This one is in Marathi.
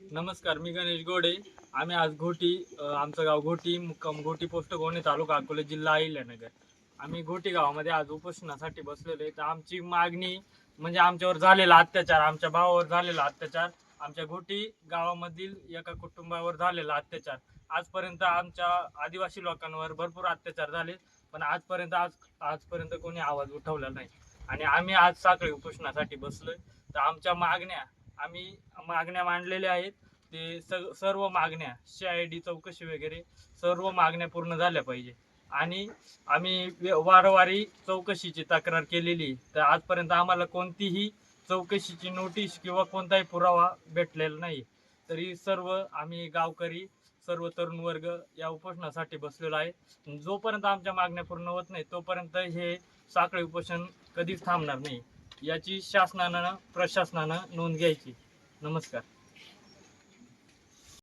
नमस्कार मी गणेश गोडे. आम्ही आज घोटी आमचं गाव घोटी मुक्काम घोटी पोस्ट गोणे तालुका अकोले जिल्हा अहिल्यानगर. आम्ही घोटी गावामध्ये आज उपोषणासाठी बसलेलो आहे. तर आमची मागणी म्हणजे आमच्यावर झालेला अत्याचार आमच्या भावावर झालेला अत्याचार आमच्या घोटी गावामधील एका कुटुंबावर झालेला अत्याचार. आजपर्यंत आमच्या आदिवासी लोकांवर भरपूर अत्याचार झाले पण आजपर्यंत आज आजपर्यंत कोणी आवाज उठवला नाही. आणि आम्ही आज साखळी उपोषणासाठी बसलोय. तर आमच्या मागण्या आम्ही मागण्या मांडलेल्या आहेत. ते स- सर्व मागण्या सी आय डी चौकशी वगैरे सर्व मागण्या पूर्ण झाल्या पाहिजे. आणि आम्ही वारंवारी चौकशीची तक्रार केलेली तर आजपर्यंत आम्हाला कोणतीही चौकशीची नोटीस किंवा कोणताही पुरावा भेटलेला नाही. तरी सर्व आम्ही गावकरी सर्व तरुण वर्ग या उपोषणासाठी बसलेलो आहे. जोपर्यंत आमच्या मागण्या पूर्ण होत नाही तोपर्यंत हे साखळी उपोषण कधीच थांबणार नाही. याची शासनानं प्रशासनानं नोंद घ्यायची. नमस्कार.